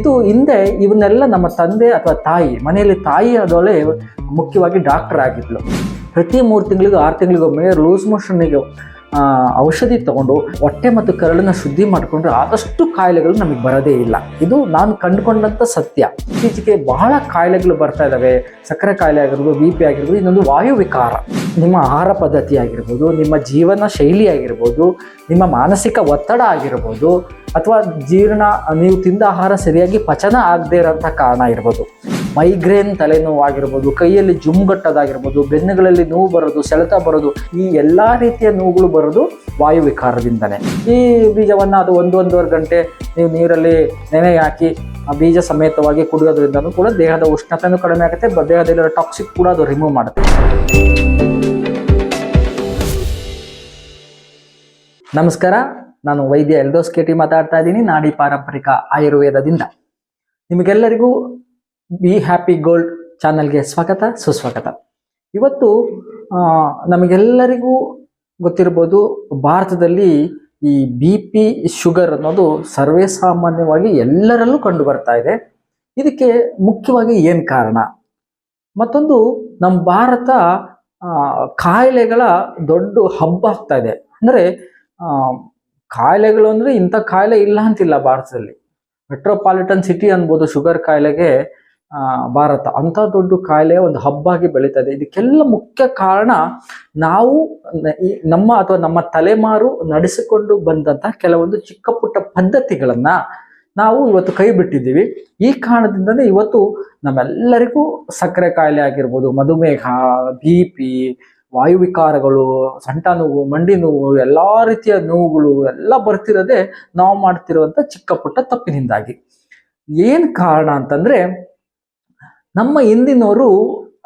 ಇದು ಹಿಂದೆ ಇವನ್ನೆಲ್ಲ ನಮ್ಮ ತಂದೆ ಅಥವಾ ತಾಯಿ, ಮನೆಯಲ್ಲಿ ತಾಯಿ ಆದವಳೆ ಮುಖ್ಯವಾಗಿ ಡಾಕ್ಟರ್ ಆಗಿದ್ಲು. ಪ್ರತಿ ಮೂರು ತಿಂಗಳಿಗೂ, ಆರು ತಿಂಗಳಿಗೊಮ್ಮೆ ಲೂಸ್ ಮೋಷನ್ನಿಗೆ ಔಷಧಿ ತಗೊಂಡು ಹೊಟ್ಟೆ ಮತ್ತು ಕರಳನ್ನು ಶುದ್ಧಿ ಮಾಡಿಕೊಂಡ್ರೆ ಆದಷ್ಟು ಕಾಯಿಲೆಗಳು ನಮಗೆ ಬರೋದೇ ಇಲ್ಲ. ಇದು ನಾನು ಕಂಡುಕೊಂಡಂಥ ಸತ್ಯ. ಇತ್ತೀಚೆಗೆ ಬಹಳ ಕಾಯಿಲೆಗಳು ಬರ್ತಾ ಇದ್ದಾವೆ ಸಕ್ಕರೆ ಕಾಯಿಲೆ ಆಗಿರ್ಬೋದು ಬಿ ಪಿ ಆಗಿರ್ಬೋದು, ಇನ್ನೊಂದು ವಾಯು ವಿಕಾರ. ನಿಮ್ಮ ಆಹಾರ ಪದ್ಧತಿ ಆಗಿರ್ಬೋದು ನಿಮ್ಮ ಜೀವನ ಶೈಲಿ ಆಗಿರ್ಬೋದು ನಿಮ್ಮ ಮಾನಸಿಕ ಒತ್ತಡ ಆಗಿರ್ಬೋದು, ಅಥವಾ ಜೀರ್ಣ, ನೀವು ತಿಂದ ಆಹಾರ ಸರಿಯಾಗಿ ಪಚನ ಆಗದೇ ಇರೋಂಥ ಕಾರಣ ಇರ್ಬೋದು. ಮೈಗ್ರೇನ್ ತಲೆನೋವು ಆಗಿರ್ಬೋದು, ಕೈಯಲ್ಲಿ ಜುಮ್ಗಟ್ಟೋದಾಗಿರ್ಬೋದು, ಬೆನ್ನುಗಳಲ್ಲಿ ನೋವು ಬರೋದು, ಸೆಳೆತ ಬರೋದು, ಈ ಎಲ್ಲ ರೀತಿಯ ನೋವುಗಳು ಬರೋದು ವಾಯು ವಿಕಾರದಿಂದನೇ. ಈ ಬೀಜವನ್ನು ಅದು ಒಂದು ಒಂದೂವರೆ ಗಂಟೆ ನೀವು ನೀರಲ್ಲಿ ನೆನೆ ಹಾಕಿ, ಆ ಬೀಜ ಸಮೇತವಾಗಿ ಕುಡಿಯೋದ್ರಿಂದನೂ ಕೂಡ ದೇಹದ ಉಷ್ಣತೆಯೂ ಕಡಿಮೆ ಆಗುತ್ತೆ ದೇಹದಲ್ಲಿರೋ ಟಾಕ್ಸಿಕ್ ಕೂಡ ಅದು ರಿಮೂವ್ ಮಾಡುತ್ತೆ. ನಮಸ್ಕಾರ. ನಾನು ವೈದ್ಯ ಎಲ್ದೋಸ್ ಕೆಟಿ ಮಾತಾಡ್ತಾ ಇದ್ದೀನಿ. ನಾಡಿ ಪಾರಂಪರಿಕ ಆಯುರ್ವೇದದಿಂದ. ನಿಮಗೆಲ್ಲರಿಗೂ ಬಿ ಹ್ಯಾಪಿ ಗೋಲ್ಡ್ ಚಾನಲ್ಗೆ ಸ್ವಾಗತ, ಸುಸ್ವಾಗತ. ಇವತ್ತು ನಮಗೆಲ್ಲರಿಗೂ ಗೊತ್ತಿರ್ಬೋದು ಭಾರತದಲ್ಲಿ ಈ ಬಿ ಪಿ ಶುಗರ್ ಅನ್ನೋದು ಸರ್ವೇ ಸಾಮಾನ್ಯವಾಗಿ ಎಲ್ಲರಲ್ಲೂ ಕಂಡು ಬರ್ತಾ ಇದೆ. ಇದಕ್ಕೆ ಮುಖ್ಯವಾಗಿ ಏನು ಕಾರಣ? ಮತ್ತೊಂದು ನಮ್ಮ ಭಾರತ ಕಾಯಿಲೆಗಳ ದೊಡ್ಡ ಹಬ್ಬ ಆಗ್ತಾ ಇದೆ. ಅಂದರೆ ಕಾಯಿಲೆಗಳು ಅಂದರೆ ಇಂಥ ಕಾಯಿಲೆ ಇಲ್ಲ ಅಂತಿಲ್ಲ ಭಾರತದಲ್ಲಿ. ಮೆಟ್ರೋಪಾಲಿಟನ್ ಸಿಟಿ ಅನ್ಬೋದು ಶುಗರ್ ಕಾಯಿಲೆಗೆ ಭಾರತ. ಅಂಥ ದೊಡ್ಡ ಕಾಯಿಲೆ ಒಂದು ಹಬ್ಬಾಗಿ ಆಗಿ ಬೆಳೀತಾ ಇದೆ ಇದಕ್ಕೆಲ್ಲ ಮುಖ್ಯ ಕಾರಣ ನಾವು ನಮ್ಮ ಅಥವಾ ನಮ್ಮ ತಲೆಮಾರು ನಡೆಸಿಕೊಂಡು ಬಂದಂತಹ ಕೆಲವೊಂದು ಚಿಕ್ಕ ಪುಟ್ಟ ಪದ್ಧತಿಗಳನ್ನ ನಾವು ಇವತ್ತು ಕೈ ಬಿಟ್ಟಿದ್ದೀವಿ. ಈ ಕಾರಣದಿಂದಲೇ ಇವತ್ತು ನಮ್ಮೆಲ್ಲರಿಗೂ ಸಕ್ಕರೆ ಕಾಯಿಲೆ ಆಗಿರ್ಬೋದು, ಮಧುಮೇಹ ಬಿ ಪಿ ವಾಯುವಿಕಾರಗಳು, ಸೊಂಟ ನೋವು, ಮಂಡಿ ನೋವು, ಎಲ್ಲ ರೀತಿಯ ನೋವುಗಳು ಎಲ್ಲ ಬರ್ತಿರೋದೆ ನಾವು ಮಾಡ್ತಿರುವಂಥ ಚಿಕ್ಕ ಪುಟ್ಟ ತಪ್ಪಿನಿಂದಾಗಿ. ಏನು ಕಾರಣ ಅಂತಂದ್ರೆ ನಮ್ಮ ಹಿಂದಿನವರು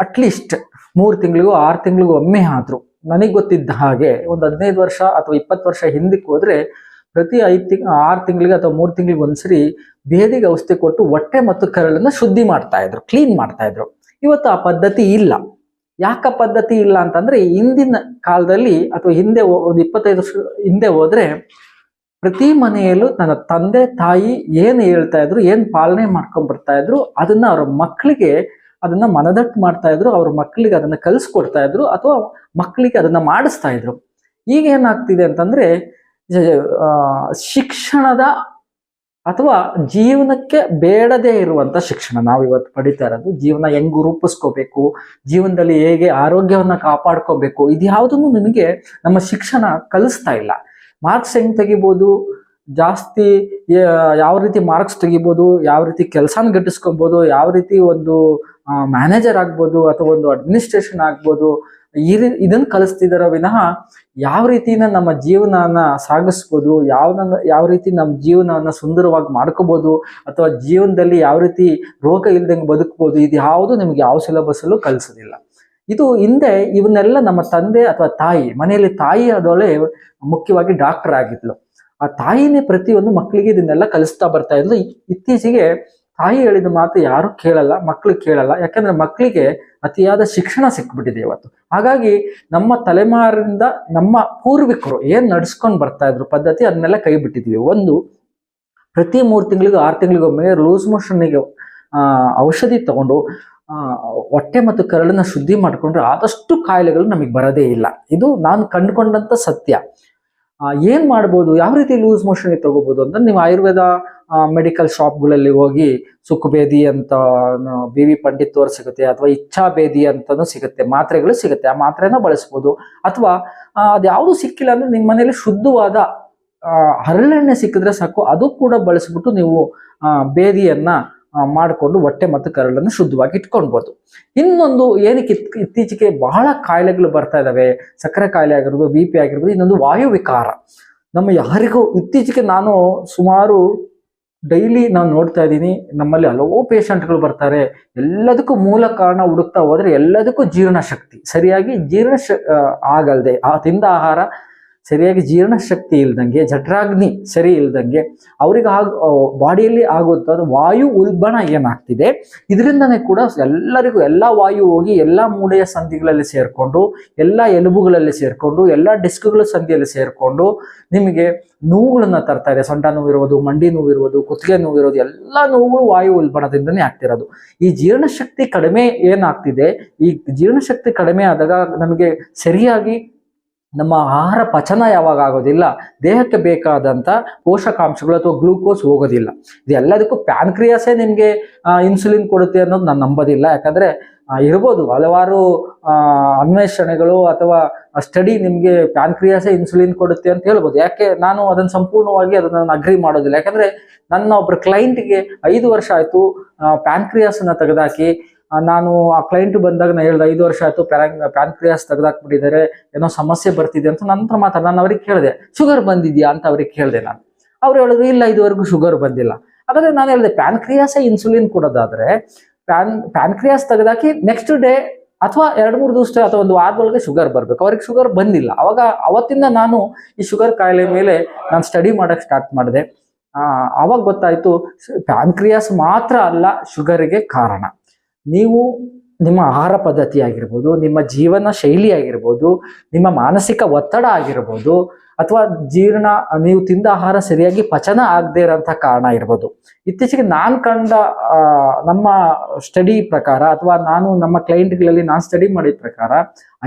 ಅಟ್ಲೀಸ್ಟ್ ಮೂರು ತಿಂಗಳಿಗೂ, ಆರು ತಿಂಗಳಿಗೂ ಒಮ್ಮೆ ಆದ್ರು. ನನಗೆ ಗೊತ್ತಿದ್ದ ಹಾಗೆ ಒಂದು ಹದಿನೈದು ವರ್ಷ ಅಥವಾ ಇಪ್ಪತ್ತು ವರ್ಷ ಹಿಂದಕ್ಕೆ ಹೋದ್ರೆ ಪ್ರತಿ ಐದು ತಿಂಗ್, ಆರು ತಿಂಗಳಿಗೆ ಅಥವಾ ಮೂರು ತಿಂಗಳಿಗೆ ಒಂದ್ಸರಿ ಬೇದಿಗೆ ಔಷಧಿ ಕೊಟ್ಟು ಹೊಟ್ಟೆ ಮತ್ತು ಕರಳನ್ನು ಶುದ್ಧಿ ಮಾಡ್ತಾ ಇದ್ರು ಕ್ಲೀನ್ ಮಾಡ್ತಾ ಇದ್ರು. ಇವತ್ತು ಆ ಪದ್ಧತಿ ಇಲ್ಲ. ಯಾಕ ಪದ್ಧತಿ ಇಲ್ಲ ಅಂತಂದ್ರೆ ಹಿಂದಿನ ಕಾಲದಲ್ಲಿ ಅಥವಾ ಹಿಂದೆ ಒಂದು ಇಪ್ಪತ್ತೈದು ವರ್ಷ ಹಿಂದೆ ಹೋದ್ರೆ ಪ್ರತಿ ಮನೆಯಲ್ಲೂ ನನ್ನ ತಂದೆ, ತಾಯಿ ಏನು ಹೇಳ್ತಾ ಇದ್ರು, ಏನು ಪಾಲನೆ ಮಾಡ್ಕೊಂಡ್ ಬರ್ತಾ ಇದ್ರು, ಅದನ್ನ ಅವ್ರ ಮಕ್ಕಳಿಗೆ ಅದನ್ನ ಮನದಟ್ಟು ಮಾಡ್ತಾ ಇದ್ರು, ಅವ್ರ ಮಕ್ಕಳಿಗೆ ಅದನ್ನ ಕಲಿಸ್ಕೊಡ್ತಾ ಇದ್ರು, ಅಥವಾ ಮಕ್ಕಳಿಗೆ ಅದನ್ನ ಮಾಡಿಸ್ತಾ ಇದ್ರು. ಈಗ ಏನಾಗ್ತಿದೆ ಅಂತಂದ್ರೆ ಶಿಕ್ಷಣದ ಅಥವಾ ಜೀವನಕ್ಕೆ ಬೇಡದೇ ಇರುವಂತ ಶಿಕ್ಷಣ. ನಾವು ಇವತ್ತು ಪಡಿತಾ ಇರೋದು ಜೀವನ ಹೆಂಗ್ ರೂಪಿಸ್ಕೋಬೇಕು, ಜೀವನದಲ್ಲಿ ಹೇಗೆ ಆರೋಗ್ಯವನ್ನ ಕಾಪಾಡ್ಕೋಬೇಕು ಇದ್ಯಾವುದನ್ನು ನಿಮಗೆ ನಮ್ಮ ಶಿಕ್ಷಣ ಕಲಿಸ್ತಾ ಇಲ್ಲ. ಮಾರ್ಕ್ಸ್ ಹೆಂಗ್ ತೆಗಿಬೋದು, ಜಾಸ್ತಿ ಯಾವ ರೀತಿ ಮಾರ್ಕ್ಸ್ ತೆಗಿಬೋದು, ಯಾವ ರೀತಿ ಕೆಲಸನ ಗಟ್ಟಿಸ್ಕೋಬಹುದು ಯಾವ ರೀತಿ ಒಂದು ಮ್ಯಾನೇಜರ್ ಆಗ್ಬೋದು ಅಥವಾ ಒಂದು ಅಡ್ಮಿನಿಸ್ಟ್ರೇಷನ್ ಆಗ್ಬೋದು ಈ ಇದನ್ನ ಕಲಿಸ್ತಿದಾರ ವಿನಃ ಯಾವ ರೀತಿನ ನಮ್ಮ ಜೀವನನ ಸಾಗಿಸ್ಬೋದು ಯಾವ ಯಾವ ರೀತಿ ನಮ್ಮ ಜೀವನವನ್ನ ಸುಂದರವಾಗಿ ಮಾಡ್ಕೋಬಹುದು ಅಥವಾ ಜೀವನದಲ್ಲಿ ಯಾವ ರೀತಿ ರೋಗ ಇಲ್ದಂಗೆ ಬದುಕ್ಬೋದು, ಇದು ಯಾವುದು ನಿಮ್ಗೆ ಯಾವ ಸಿಲೆಬಸ್ ಅಲ್ಲೂ ಕಲಿಸೋದಿಲ್ಲ. ಇದು ಹಿಂದೆ ಇವನ್ನೆಲ್ಲ ನಮ್ಮ ತಂದೆ ಅಥವಾ ತಾಯಿ, ಮನೆಯಲ್ಲಿ ತಾಯಿ ಆದವಳೆ ಮುಖ್ಯವಾಗಿ ಡಾಕ್ಟರ್ ಆಗಿದ್ಲು. ಆ ತಾಯಿನೇ ಪ್ರತಿಯೊಂದು ಮಕ್ಕಳಿಗೆ ಇದನ್ನೆಲ್ಲ ಕಲಿಸ್ತಾ ಬರ್ತಾ ಇದ್ಲು. ಇತ್ತೀಚೆಗೆ ತಾಯಿ ಹೇಳಿದ ಮಾತು ಯಾರು ಕೇಳಲ್ಲ ಮಕ್ಕಳು ಕೇಳಲ್ಲ. ಯಾಕಂದ್ರೆ ಮಕ್ಕಳಿಗೆ ಅತಿಯಾದ ಶಿಕ್ಷಣ ಸಿಕ್ಬಿಟ್ಟಿದೆ ಇವತ್ತು. ಹಾಗಾಗಿ ನಮ್ಮ ತಲೆಮಾರಿಂದ ನಮ್ಮ ಪೂರ್ವಿಕರು ಏನ್ ನಡ್ಸ್ಕೊಂಡ್ ಬರ್ತಾ ಇದ್ರು ಪದ್ಧತಿ ಅದನ್ನೆಲ್ಲ ಕೈ ಬಿಟ್ಟಿದ್ವಿ. ಒಂದು, ಪ್ರತಿ ಮೂರು ತಿಂಗಳಿಗೂ, ಆರು ತಿಂಗಳಿಗೊಮ್ಮೆ ಲೂಸ್ ಮೋಷನ್ನಿಗೆ ಔಷಧಿ ತಗೊಂಡು ಹೊಟ್ಟೆ ಮತ್ತು ಕರಳನ್ನ ಶುದ್ಧಿ ಮಾಡಿಕೊಂಡ್ರೆ ಆದಷ್ಟು ಕಾಯಿಲೆಗಳು ನಮಗೆ ಬರೋದೇ ಇಲ್ಲ. ಇದು ನಾನು ಕಂಡುಕೊಂಡಂತ ಸತ್ಯ. ಏನು ಮಾಡ್ಬೋದು? ಯಾವ ರೀತಿ ಲೂಸ್ ಮೋಷನ್ ತಗೋಬಹುದು ಅಂತ ನೀವು ಆಯುರ್ವೇದ ಮೆಡಿಕಲ್ ಶಾಪ್ಗಳಲ್ಲಿ ಹೋಗಿ ಸುಖಬೇದಿ ಅಂತ ಬಿ ವಿ ಪಂಡಿತ್ ಅವ್ರು ಸಿಗುತ್ತೆ ಅಥವಾ ಇಚ್ಛಾಬೇದಿ ಅಂತಾನು ಸಿಗುತ್ತೆ, ಮಾತ್ರೆಗಳು ಸಿಗುತ್ತೆ. ಆ ಮಾತ್ರೆನ ಬಳಸ್ಬೋದು. ಅಥವಾ ಅದ್ಯಾವುದು ಸಿಕ್ಕಿಲ್ಲ ಅಂದ್ರೆ ನಿಮ್ಮ ಮನೇಲಿ ಶುದ್ಧವಾದ ಹರಳೆಣ್ಣೆ ಸಿಕ್ಕಿದ್ರೆ ಸಾಕು. ಅದು ಕೂಡ ಬಳಸ್ಬಿಟ್ಟು ನೀವು ಬೇದಿಯನ್ನ ಮಾಡಿಕೊಂಡು ಹೊಟ್ಟೆ ಮತ್ತು ಕರಳನ್ನು ಶುದ್ಧವಾಗಿ ಇಟ್ಕೊಳ್ಬೋದು. ಇನ್ನೊಂದು ಏನಕ್ಕೆ ಇತ್- ಇತ್ತೀಚೆಗೆ ಬಹಳ ಕಾಯಿಲೆಗಳು ಬರ್ತಾ ಇದ್ದಾವೆ ಸಕ್ಕರೆ ಕಾಯಿಲೆ ಆಗಿರ್ಬೋದು, ಬಿ ಪಿ ಆಗಿರ್ಬೋದು, ಇನ್ನೊಂದು ವಾಯುವಿಕಾರ ನಮ್ಮ ಯಾರಿಗೂ ಇತ್ತೀಚೆಗೆ ನಾನು ಸುಮಾರು ಡೈಲಿ ನಾನು ನೋಡ್ತಾ ಇದ್ದೀನಿ, ನಮ್ಮಲ್ಲಿ ಹಲವು ಪೇಷಂಟ್ಗಳು ಬರ್ತಾರೆ. ಎಲ್ಲದಕ್ಕೂ ಮೂಲ ಕಾರಣ ಹುಡುಕ್ತಾ ಹೋದ್ರೆ ಎಲ್ಲದಕ್ಕೂ ಜೀರ್ಣಶಕ್ತಿ. ಸರಿಯಾಗಿ ಜೀರ್ಣ ಶ ಆಗಲ್ದೆ, ಆ, ತಿಂದ ಆಹಾರ ಸರಿಯಾಗಿ ಜೀರ್ಣಶಕ್ತಿ ಇಲ್ದಂಗೆ, ಜಠರಾಗ್ನಿ ಸರಿ ಇಲ್ದಂಗೆ ಅವ್ರಿಗೆ ಆಗ ಬಾಡಿಯಲ್ಲಿ ಆಗುವಂಥದ್ದು ವಾಯು ಉಲ್ಬಣ ಏನಾಗ್ತಿದೆ? ಇದರಿಂದನೇ ಕೂಡ ಎಲ್ಲರಿಗೂ ಎಲ್ಲ ವಾಯು ಹೋಗಿ ಎಲ್ಲ ಮೂಳೆಯ ಸಂಧಿಗಳಲ್ಲಿ ಸೇರಿಕೊಂಡು, ಎಲ್ಲ ಎಲುಬುಗಳಲ್ಲಿ ಸೇರಿಕೊಂಡು, ಎಲ್ಲ ಡಿಸ್ಕ್ಗಳ ಸಂಧಿಯಲ್ಲಿ ಸೇರಿಕೊಂಡು ನಿಮಗೆ ನೋವುಗಳನ್ನು ತರ್ತಾ ಇದೆ. ಸೊಂಟ ನೋವಿರುವುದು ಮಂಡಿ ನೋವಿರುವುದು ಕುತ್ತಿಗೆ ನೋವಿರೋದು, ಎಲ್ಲ ನೋವುಗಳು ವಾಯು ಉಲ್ಬಣದಿಂದನೇ ಆಗ್ತಿರೋದು. ಈ ಜೀರ್ಣಶಕ್ತಿ ಕಡಿಮೆ ಏನಾಗ್ತಿದೆ? ಈ ಜೀರ್ಣಶಕ್ತಿ ಕಡಿಮೆ ಆದಾಗ ನಮಗೆ ಸರಿಯಾಗಿ ನಮ್ಮ ಆಹಾರ ಪಚನ ಯಾವಾಗ ಆಗೋದಿಲ್ಲ, ದೇಹಕ್ಕೆ ಬೇಕಾದಂಥ ಪೋಷಕಾಂಶಗಳು ಅಥವಾ ಗ್ಲೂಕೋಸ್ ಹೋಗೋದಿಲ್ಲ. ಇದೆಲ್ಲದಕ್ಕೂ ಪ್ಯಾನ್ಕ್ರಿಯಾಸೇ ನಿಮಗೆ ಇನ್ಸುಲಿನ್ ಕೊಡುತ್ತೆ ಅನ್ನೋದು ನಾನು ನಂಬೋದಿಲ್ಲ. ಯಾಕಂದ್ರೆ ಇರ್ಬೋದು ಹಲವಾರು ಅನ್ವೇಷಣೆಗಳು ಅಥವಾ ಸ್ಟಡಿ ನಿಮಗೆ ಪ್ಯಾನ್ಕ್ರಿಯಾಸೇ ಇನ್ಸುಲಿನ್ ಕೊಡುತ್ತೆ ಅಂತ ಹೇಳ್ಬೋದು. ಯಾಕೆ, ನಾನು ಅದನ್ನು ಸಂಪೂರ್ಣವಾಗಿ ಅದನ್ನು ಅಗ್ರಿ ಮಾಡೋದಿಲ್ಲ. ಯಾಕಂದ್ರೆ, ನನ್ನ ಒಬ್ಬರ ಕ್ಲೈಂಟ್ಗೆ ಐದು ವರ್ಷ ಆಯಿತು ಪ್ಯಾನ್ಕ್ರಿಯಾಸನ್ನು ತೆಗೆದಾಕಿ ನಾನು ಆ ಕ್ಲೈಂಟ್ ಬಂದಾಗ ನಾನು ಹೇಳ್ದೆ, ಐದು ವರ್ಷ ಆಯ್ತು, ಪ್ಯಾನ್ ಪ್ಯಾನ್ಕ್ರಿಯಾಸ್ ತೆಗೆದಾಕ್ಬಿಟ್ಟಿದ್ದಾರೆ, ಏನೋ ಸಮಸ್ಯೆ ಬರ್ತಿದೆ ಅಂತ ನಂತರ ಮಾತಾಡ ನಾನು ಅವ್ರಿಗೆ ಕೇಳಿದೆ ಶುಗರ್ ಬಂದಿದ್ಯಾ? ಅಂತ ಅವ್ರಿಗೆ ಕೇಳಿದೆ ನಾನು. ಅವ್ರು ಹೇಳಿದ್ರು, ಇಲ್ಲ, ಇದುವರೆಗೂ ಶುಗರ್ ಬಂದಿಲ್ಲ. ಹಾಗಾದ್ರೆ ನಾನು ಹೇಳಿದೆ ಪ್ಯಾನ್ಕ್ರಿಯಾಸೇ ಇನ್ಸುಲಿನ್ ಕೊಡೋದಾದ್ರೆ, ಪ್ಯಾನ್ ಪ್ಯಾನ್ಕ್ರಿಯಾಸ್ ತೆಗೆದಾಕಿ ನೆಕ್ಸ್ಟ್ ಡೇ ಅಥವಾ ಎರಡು ಮೂರು ದಿವಸ ಅಥವಾ ಒಂದು ವಾರದೊಳಗೆ ಶುಗರ್ ಬರಬೇಕು. ಅವ್ರಿಗೆ ಶುಗರ್ ಬಂದಿಲ್ಲ. ಅವಾಗ, ಅವತ್ತಿಂದ ನಾನು ಈ ಶುಗರ್ ಕಾಯಿಲೆ ಮೇಲೆ ನಾನು ಸ್ಟಡಿ ಮಾಡೋಕ್ಕೆ ಸ್ಟಾರ್ಟ್ ಮಾಡಿದೆ. ಅವಾಗ ಗೊತ್ತಾಯ್ತು ಪ್ಯಾನ್ಕ್ರಿಯಾಸ್ ಮಾತ್ರ ಅಲ್ಲ ಶುಗರಿಗೆ ಕಾರಣ. ನೀವು ನಿಮ್ಮ ಆಹಾರ ಪದ್ಧತಿ ಆಗಿರ್ಬೋದು, ನಿಮ್ಮ ಜೀವನ ಶೈಲಿ ಆಗಿರ್ಬೋದು, ನಿಮ್ಮ ಮಾನಸಿಕ ಒತ್ತಡ ಆಗಿರ್ಬೋದು, ಅಥವಾ ಜೀರ್ಣ, ನೀವು ತಿಂದ ಆಹಾರ ಸರಿಯಾಗಿ ಪಚನ ಆಗದೇ ಇರೋಂಥ ಕಾರಣ ಇರ್ಬೋದು. ಇತ್ತೀಚೆಗೆ ನಾನು ಕಂಡ ನಮ್ಮ ಸ್ಟಡಿ ಪ್ರಕಾರ ಅಥವಾ ನಾನು ನಮ್ಮ ಕ್ಲೈಂಟ್ಗಳಲ್ಲಿ ನಾನು ಸ್ಟಡಿ ಮಾಡಿದ ಪ್ರಕಾರ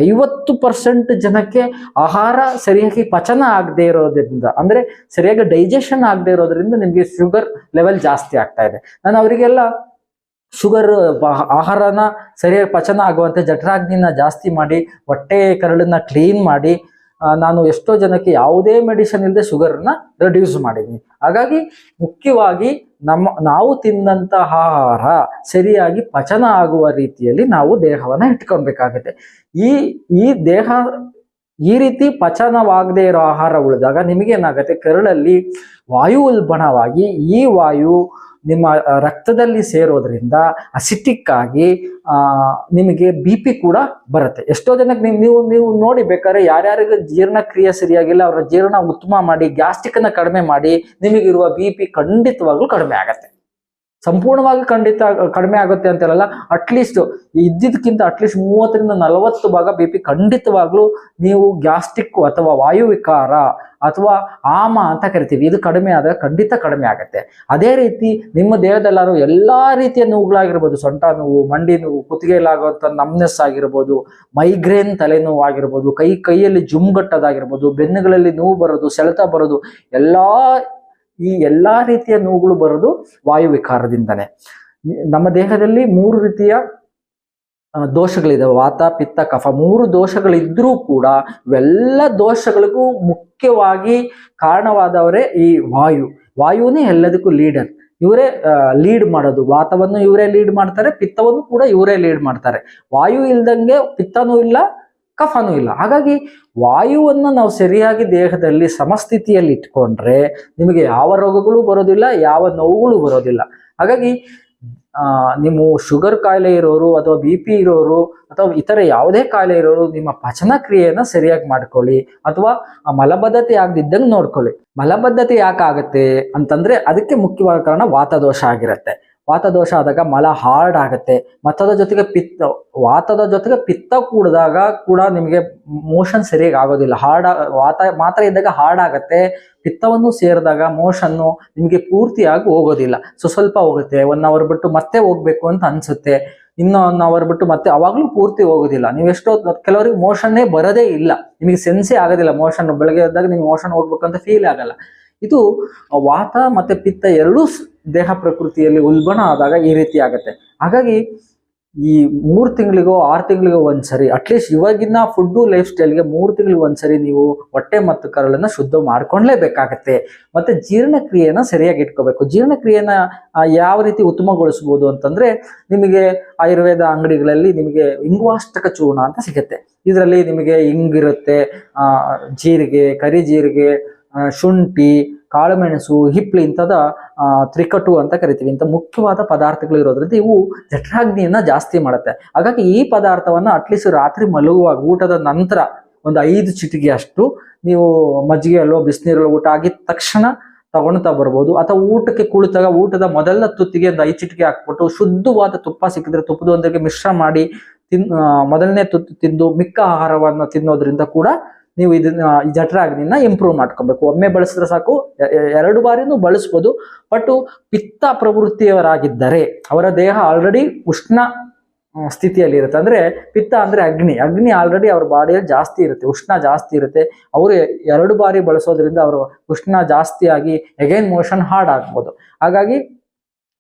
ಐವತ್ತು ಪರ್ಸೆಂಟ್ ಜನಕ್ಕೆ ಆಹಾರ ಸರಿಯಾಗಿ ಪಚನ ಆಗದೆ ಇರೋದ್ರಿಂದ, ಅಂದರೆ ಸರಿಯಾಗಿ ಡೈಜೆಷನ್ ಆಗದೆ ಇರೋದ್ರಿಂದ ನಿಮಗೆ ಶುಗರ್ ಲೆವೆಲ್ ಜಾಸ್ತಿ ಆಗ್ತಾ ಇದೆ. ನಾನು ಅವರಿಗೆಲ್ಲ ಶುಗರ್ ಆಹಾರನ ಸರಿಯಾಗಿ ಪಚನ ಆಗುವಂತೆ ಜಠರಾಗ್ನಿನ ಜಾಸ್ತಿ ಮಾಡಿ, ಹೊಟ್ಟೆ ಕರಳನ್ನ ಕ್ಲೀನ್ ಮಾಡಿ ನಾನು ಎಷ್ಟೋ ಜನಕ್ಕೆ ಯಾವುದೇ ಮೆಡಿಸಿನ್ ಇಲ್ಲದೆ ಶುಗರ್ನ ರೆಡ್ಯೂಸ್ ಮಾಡಿದ್ದೀನಿ. ಹಾಗಾಗಿ ಮುಖ್ಯವಾಗಿ ನಮ್ಮ, ನಾವು ತಿಂದಂತಹ ಆಹಾರ ಸರಿಯಾಗಿ ಪಚನ ಆಗುವ ರೀತಿಯಲ್ಲಿ ನಾವು ದೇಹವನ್ನು ಇಟ್ಕೊಳ್ಬೇಕಾಗುತ್ತೆ. ಈ ಈ ದೇಹ, ಈ ರೀತಿ ಪಚನವಾಗದೇ ಇರೋ ಆಹಾರ ಉಳಿದಾಗ ನಿಮಗೇನಾಗುತ್ತೆ? ಕರಳಲ್ಲಿ ವಾಯು ಉಲ್ಬಣವಾಗಿ ಈ ವಾಯು ನಿಮ್ಮ ರಕ್ತದಲ್ಲಿ ಸೇರೋದ್ರಿಂದ ಅಸಿಟಿಕ್ ಆಗಿ ನಿಮಗೆ ಬಿ ಪಿ ಕೂಡ ಬರುತ್ತೆ. ಎಷ್ಟೋ ಜನಕ್ಕೆ ನೀವು ನೀವು ನೋಡಿ ಬೇಕಾದ್ರೆ ಯಾರ್ಯಾರಿಗೆ ಜೀರ್ಣಕ್ರಿಯೆ ಸರಿಯಾಗಿಲ್ಲ, ಅವರ ಜೀರ್ಣ ಉತ್ತಮ ಮಾಡಿ ಗ್ಯಾಸ್ಟಿಕ್ ಅನ್ನ ಕಡಿಮೆ ಮಾಡಿ ನಿಮಗಿರುವ ಬಿ ಪಿ ಖಂಡಿತವಾಗ್ಲೂ ಕಡಿಮೆ ಆಗತ್ತೆ. ಸಂಪೂರ್ಣವಾಗಿ ಖಂಡಿತ, ಕಡಿಮೆ ಆಗುತ್ತೆ ಅಂತ ಹೇಳಲ್ಲ. ಅಟ್ಲೀಸ್ಟ್ ಇದ್ದಿದ್ದಕ್ಕಿಂತ ಅಟ್ಲೀಸ್ಟ್ ಮೂವತ್ತರಿಂದ ನಲವತ್ತು ಭಾಗ ಬಿ ಪಿ ಖಂಡಿತವಾಗ್ಲೂ ನೀವು ಗ್ಯಾಸ್ಟ್ರಿಕ್ ಅಥವಾ ವಾಯು ವಿಕಾರ ಅಥವಾ ಆಮ ಅಂತ ಕರಿತೀವಿ. ಇದು ಕಡಿಮೆ ಆದಾಗ ಖಂಡಿತ ಕಡಿಮೆ ಆಗುತ್ತೆ. ಅದೇ ರೀತಿ ನಿಮ್ಮ ದೇಹದಲ್ಲಾರು ಎಲ್ಲ ರೀತಿಯ ನೋವುಗಳಾಗಿರ್ಬೋದು. ಸೊಂಟ ನೋವು, ಮಂಡಿ ನೋವು ಕುತ್ತಿಗೆಯಲ್ಲಾಗುವಂಥ ನಮ್ನೆಸ್ ಆಗಿರ್ಬೋದು ಮೈಗ್ರೇನ್ ತಲೆನೋವು ಆಗಿರ್ಬೋದು, ಕೈ, ಕೈಯಲ್ಲಿ ಜುಮ್ಗಟ್ಟೋದಾಗಿರ್ಬೋದು ಬೆನ್ನುಗಳಲ್ಲಿ ನೋವು ಬರೋದು, ಸೆಳೆತ ಬರೋದು, ಎಲ್ಲಾ ಈ ಎಲ್ಲಾ ರೀತಿಯ ನೋವುಗಳು ಬರೋದು ವಾಯು ವಿಕಾರದಿಂದನೇ. ನಮ್ಮ ದೇಹದಲ್ಲಿ ಮೂರು ರೀತಿಯ ದೋಷಗಳಿದಾವೆ. ವಾತ, ಪಿತ್ತ, ಕಫ. ಮೂರು ದೋಷಗಳಿದ್ರೂ ಕೂಡ ಇವೆಲ್ಲ ದೋಷಗಳಿಗೂ ಮುಖ್ಯವಾಗಿ ಕಾರಣವಾದವರೇ ಈ ವಾಯು. ವಾಯುನೇ ಎಲ್ಲದಕ್ಕೂ ಲೀಡರ್. ಇವರೇ ಲೀಡ್ ಮಾಡೋದು. ವಾತವನ್ನು ಇವರೇ ಲೀಡ್ ಮಾಡ್ತಾರೆ, ಪಿತ್ತವನ್ನು ಕೂಡ ಇವರೇ ಲೀಡ್ ಮಾಡ್ತಾರೆ. ವಾಯು ಇಲ್ದಂಗೆ ಪಿತ್ತನೂ ಇಲ್ಲ ಕಫನೂ ಇಲ್ಲ. ಹಾಗಾಗಿ ವಾಯುವನ್ನು ನಾವು ಸರಿಯಾಗಿ ದೇಹದಲ್ಲಿ ಸಮಸ್ಥಿತಿಯಲ್ಲಿ ಇಟ್ಕೊಂಡ್ರೆ ನಿಮಗೆ ಯಾವ ರೋಗಗಳು ಬರೋದಿಲ್ಲ, ಯಾವ ನೋವುಗಳು ಬರೋದಿಲ್ಲ. ಹಾಗಾಗಿ ನೀವು ಶುಗರ್ ಕಾಯಿಲೆ ಇರೋರು ಅಥವಾ ಬಿ ಪಿ ಇರೋರು ಅಥವಾ ಇತರ ಯಾವುದೇ ಕಾಯಿಲೆ ಇರೋರು ನಿಮ್ಮ ಪಚನ ಕ್ರಿಯೆಯನ್ನು ಸರಿಯಾಗಿ ಮಾಡ್ಕೊಳ್ಳಿ ಅಥವಾ ಆ ಮಲಬದ್ಧತೆ ಆಗದಿದ್ದಂಗೆ ನೋಡ್ಕೊಳ್ಳಿ. ಮಲಬದ್ಧತೆ ಯಾಕೆ ಆಗುತ್ತೆ ಅಂತಂದ್ರೆ ಅದಕ್ಕೆ ಮುಖ್ಯವಾದ ಕಾರಣ ವಾತದೋಷ ಆಗಿರುತ್ತೆ. ವಾತದೋಷ ಆದಾಗ ಮಲ ಹಾರ್ಡ್ ಆಗುತ್ತೆ. ಮತ್ತದ ಜೊತೆಗೆ ಪಿತ್ತ, ವಾತದ ಜೊತೆಗೆ ಪಿತ್ತ ಕೂಡಿದಾಗ ಕೂಡ ನಿಮಗೆ ಮೋಷನ್ ಸರಿಯಾಗಿ ಆಗೋದಿಲ್ಲ. ಹಾರ್ಡ್ ವಾತ ಮಾತ್ರ ಇದ್ದಾಗ ಹಾರ್ಡ್ ಆಗುತ್ತೆ. ಪಿತ್ತವನ್ನು ಸೇರಿದಾಗ ಮೋಷನ್ನು ನಿಮಗೆ ಪೂರ್ತಿಯಾಗಿ ಹೋಗೋದಿಲ್ಲ. ಸೊ ಸ್ವಲ್ಪ ಹೋಗುತ್ತೆ. ಒನ್ ಅವರ್ ಬಿಟ್ಟು ಮತ್ತೆ ಹೋಗ್ಬೇಕು ಅಂತ ಅನ್ಸುತ್ತೆ. ಇನ್ನು ಒನ್ ಅವರ್ ಬಿಟ್ಟು ಮತ್ತೆ ಅವಾಗ್ಲೂ ಪೂರ್ತಿ ಹೋಗೋದಿಲ್ಲ. ನೀವು ಎಷ್ಟೋ, ಕೆಲವರಿಗೆ ಮೋಷನ್ನೇ ಬರೋದೇ ಇಲ್ಲ. ನಿಮಗೆ ಸೆನ್ಸೇ ಆಗೋದಿಲ್ಲ ಮೋಷನ್ ಬೆಳಗ್ಗೆ ಎದ್ದಾಗ ನಿಮ್ಗೆ ಮೋಷನ್ ಹೋಗ್ಬೇಕಂತ ಫೀಲ್ ಆಗಲ್ಲ. ಇದು ವಾತ ಮತ್ತೆ ಪಿತ್ತ ಎರಡೂ ದೇಹ ಪ್ರಕೃತಿಯಲ್ಲಿ ಉಲ್ಬಣ ಆದಾಗ ಈ ರೀತಿ ಆಗುತ್ತೆ. ಹಾಗಾಗಿ ಈ ಮೂರು ತಿಂಗಳಿಗೋ ಆರು ತಿಂಗಳಿಗೋ ಒಂದ್ಸರಿ ಅಟ್ಲೀಸ್ಟ್ ಇವಾಗಿನ ಫುಡ್ಡು ಲೈಫ್ ಸ್ಟೈಲ್ಗೆ ಮೂರು ತಿಂಗಳಿಗೆ ಒಂದ್ಸರಿ ನೀವು ಹೊಟ್ಟೆ ಮತ್ತು ಕರಳನ್ನು ಶುದ್ಧ ಮಾಡ್ಕೊಳ್ಲೇಬೇಕಾಗತ್ತೆ ಮತ್ತೆ ಜೀರ್ಣಕ್ರಿಯೆನ ಸರಿಯಾಗಿ ಇಟ್ಕೋಬೇಕು. ಜೀರ್ಣಕ್ರಿಯೆನ ಯಾವ ರೀತಿ ಉತ್ತಮಗೊಳಿಸ್ಬೋದು ಅಂತಂದರೆ ನಿಮಗೆ ಆಯುರ್ವೇದ ಅಂಗಡಿಗಳಲ್ಲಿ ನಿಮಗೆ ಇಂಗುವಾಷ್ಟಕ ಚೂರ್ಣ ಅಂತ ಸಿಗುತ್ತೆ. ಇದರಲ್ಲಿ ನಿಮಗೆ ಇಂಗಿರುತ್ತೆ ಜೀರಿಗೆ ಕರಿ ಜೀರಿಗೆ ಶುಂಠಿ, ಕಾಳುಮೆಣಸು, ಹಿಪ್ಲಿ ಇಂಥದ ತ್ರಿಕಟು ಅಂತ ಕರಿತೀವಿ. ಇಂಥ ಮುಖ್ಯವಾದ ಪದಾರ್ಥಗಳು ಇರೋದ್ರಿಂದ ಇವು ಜಠರಾಗ್ನಿಯನ್ನ ಜಾಸ್ತಿ ಮಾಡುತ್ತೆ. ಹಾಗಾಗಿ ಈ ಪದಾರ್ಥವನ್ನ ಅಟ್ಲೀಸ್ಟ್ ರಾತ್ರಿ ಮಲಗುವಾಗ, ಊಟದ ನಂತರ ಒಂದು ಐದು ಚಿಟಿಗೆ ಅಷ್ಟು ನೀವು ಮಜ್ಜಿಗೆ ಅಲ್ಲೋ, ಬಿಸಿನೀರಲ್ಲೋ ಊಟ ಆಗಿದ ತಕ್ಷಣ ತಗೊಳ್ತಾ ಬರ್ಬೋದು. ಅಥವಾ ಊಟಕ್ಕೆ ಕುಳಿತಾಗ ಊಟದ ಮೊದಲ ತುತ್ತಿಗೆ ಒಂದು ಐದು ಚಿಟಿಕೆ ಹಾಕ್ಬಿಟ್ಟು ಶುದ್ಧವಾದ ತುಪ್ಪ ಸಿಕ್ಕಿದ್ರೆ ತುಪ್ಪದೊಂದಿಗೆ ಮಿಶ್ರ ಮಾಡಿ ತಿನ್ ಮೊದಲನೇ ತುತ್ತು ತಿಂದು ಮಿಕ್ಕ ಆಹಾರವನ್ನು ತಿನ್ನೋದ್ರಿಂದ ಕೂಡ ನೀವು ಇದನ್ನ, ಈ ಜಠರಾಗ್ನಿನ ಇಂಪ್ರೂವ್ ಮಾಡ್ಕೋಬೇಕು. ಒಮ್ಮೆ ಬಳಸಿದ್ರೆ ಸಾಕು ಎರಡು ಬಾರಿನೂ ಬಳಸ್ಬೋದು. ಬಟ್ ಪಿತ್ತ ಪ್ರವೃತ್ತಿಯವರಾಗಿದ್ದರೆ, ಅವರ ದೇಹ ಆಲ್ರೆಡಿ ಉಷ್ಣ ಸ್ಥಿತಿಯಲ್ಲಿ ಇರುತ್ತೆ. ಅಂದ್ರೆ ಪಿತ್ತ ಅಂದ್ರೆ ಅಗ್ನಿ. ಅಗ್ನಿ ಆಲ್ರೆಡಿ ಅವ್ರ ಬಾಡಿಯಲ್ಲಿ ಜಾಸ್ತಿ ಇರುತ್ತೆ. ಉಷ್ಣ ಜಾಸ್ತಿ ಇರುತ್ತೆ. ಅವರು ಎರಡು ಬಾರಿ ಬಳಸೋದ್ರಿಂದ ಅವರು ಉಷ್ಣ ಜಾಸ್ತಿಯಾಗಿ ಎಗೈನ್ ಮೋಷನ್ ಹಾರ್ಡ್ ಆಗ್ಬೋದು. ಹಾಗಾಗಿ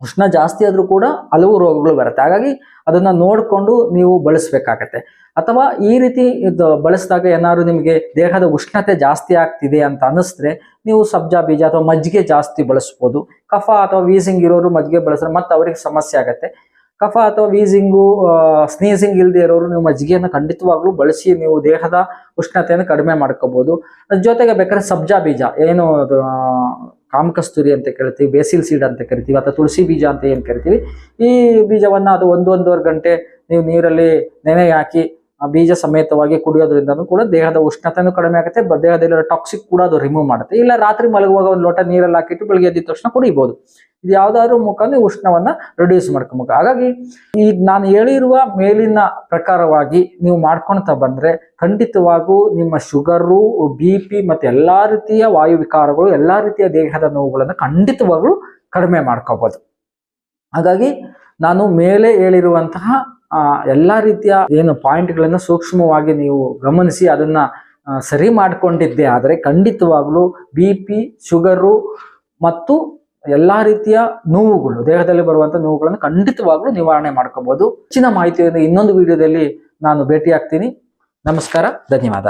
ಉಷ್ಣ ಜಾಸ್ತಿ ಆದ್ರೂ ಕೂಡ ಹಲವು ರೋಗಗಳು ಬರುತ್ತೆ. ಹಾಗಾಗಿ ಅದನ್ನ ನೋಡಿಕೊಂಡು ನೀವು ಬಳಸಬೇಕಾಗತ್ತೆ. ಅಥವಾ ಈ ರೀತಿ ಇದು ಬಳಸಿದಾಗ ಏನಾದ್ರು ನಿಮಗೆ ದೇಹದ ಉಷ್ಣತೆ ಜಾಸ್ತಿ ಆಗ್ತಿದೆ ಅಂತ ಅನಿಸಿದ್ರೆ ನೀವು ಸಬ್ಜಾ, ಬೀಜ ಅಥವಾ ಮಜ್ಜಿಗೆ ಜಾಸ್ತಿ ಬಳಸ್ಬೋದು. ಕಫ ಅಥವಾ ವೀಸಿಂಗ್ ಇರೋರು ಮಜ್ಜಿಗೆ ಬಳಸಿದ್ರೆ ಮತ್ತೆ ಅವ್ರಿಗೆ ಸಮಸ್ಯೆ ಆಗುತ್ತೆ. ಕಫ ಅಥವಾ ವೀಸಿಂಗು ಸ್ನೀಸಿಂಗ್ ಇಲ್ಲದೆ ಇರೋರು ನೀವು ಮಜ್ಜಿಗೆಯನ್ನು ಖಂಡಿತವಾಗ್ಲೂ ಬಳಸಿ ನೀವು ದೇಹದ ಉಷ್ಣತೆಯನ್ನು ಕಡಿಮೆ ಮಾಡ್ಕೋಬಹುದು ಅದ್ರ ಜೊತೆಗೆ ಬೇಕಾದ್ರೆ ಸಬ್ಜಾ, ಬೀಜ, ಏನು ಕಾಮಕಸ್ತೂರಿ ಅಂತ ಕರಿತೀವಿ ಬೇಸಿಲ್ ಸೀಡ್ ಅಂತ ಕರಿತೀವಿ, ಅಥವಾ ತುಳಸಿ ಬೀಜ ಅಂತ ಏನು ಕರಿತೀವಿ, ಈ ಬೀಜವನ್ನು ಅದು ಒಂದು ಒಂದೂವರೆ ಗಂಟೆ ನೀವು ನೀರಲ್ಲಿ ನೆನೆ ಹಾಕಿ ಬೀಜ ಸಮೇತವಾಗಿ ಕುಡಿಯೋದ್ರಿಂದನೂ ಕೂಡ ದೇಹದ ಉಷ್ಣತೆನೂ ಕಡಿಮೆ ಆಗುತ್ತೆ. ದೇಹದಲ್ಲಿರೋ ಟಾಕ್ಸಿಕ್ ಕೂಡ ಅದು ರಿಮೂವ್ ಮಾಡುತ್ತೆ. ಇಲ್ಲ ರಾತ್ರಿ ಮಲಗುವಾಗ ಒಂದು ಲೋಟ ನೀರಲ್ಲಿ ಹಾಕಿಟ್ಟು ಬೆಳಿಗ್ಗೆ ಎದ್ದ ತಕ್ಷಣ ಕುಡಿಬಹುದು ಇದು ಯಾವ್ದಾದ್ರು ಮುಖಾಂತರ ಉಷ್ಣವನ್ನ ರಿಡ್ಯೂಸ್ ಮಾಡ್ಕೊಬೇಕು ಹಾಗಾಗಿ ಈ ನಾನು ಹೇಳಿರುವ ಮೇಲಿನ ಪ್ರಕಾರವಾಗಿ ನೀವು ಮಾಡ್ಕೊಳ್ತಾ ಬಂದ್ರೆ ಖಂಡಿತವಾಗೂ ನಿಮ್ಮ ಶುಗರು ಬಿ ಪಿ ಮತ್ತೆ ಎಲ್ಲಾ ರೀತಿಯ ವಾಯು ವಿಕಾರಗಳು, ಎಲ್ಲಾ ರೀತಿಯ ದೇಹದ ನೋವುಗಳನ್ನು ಖಂಡಿತವಾಗ್ಲೂ ಕಡಿಮೆ ಮಾಡ್ಕೋಬಹುದು ಹಾಗಾಗಿ ನಾನು ಮೇಲೆ ಹೇಳಿರುವಂತಹ ಎಲ್ಲಾ ರೀತಿಯ ಏನು ಪಾಯಿಂಟ್ಗಳನ್ನು ಸೂಕ್ಷ್ಮವಾಗಿ ನೀವು ಗಮನಿಸಿ ಅದನ್ನ ಸರಿ ಮಾಡ್ಕೊಂಡಿದ್ದೆ. ಆದರೆ ಖಂಡಿತವಾಗ್ಲೂ ಬಿ ಪಿ ಶುಗರು ಮತ್ತು ಎಲ್ಲಾ ರೀತಿಯ ನೋವುಗಳು, ದೇಹದಲ್ಲಿ ಬರುವಂತ ನೋವುಗಳನ್ನು ಖಂಡಿತವಾಗ್ಲೂ ನಿವಾರಣೆ ಮಾಡ್ಕೋಬಹುದು ಹೆಚ್ಚಿನ ಮಾಹಿತಿಯನ್ನು ಇನ್ನೊಂದು ವಿಡಿಯೋದಲ್ಲಿ ನಾನು ಭೇಟಿ ಆಗ್ತೀನಿ ನಮಸ್ಕಾರ, ಧನ್ಯವಾದ.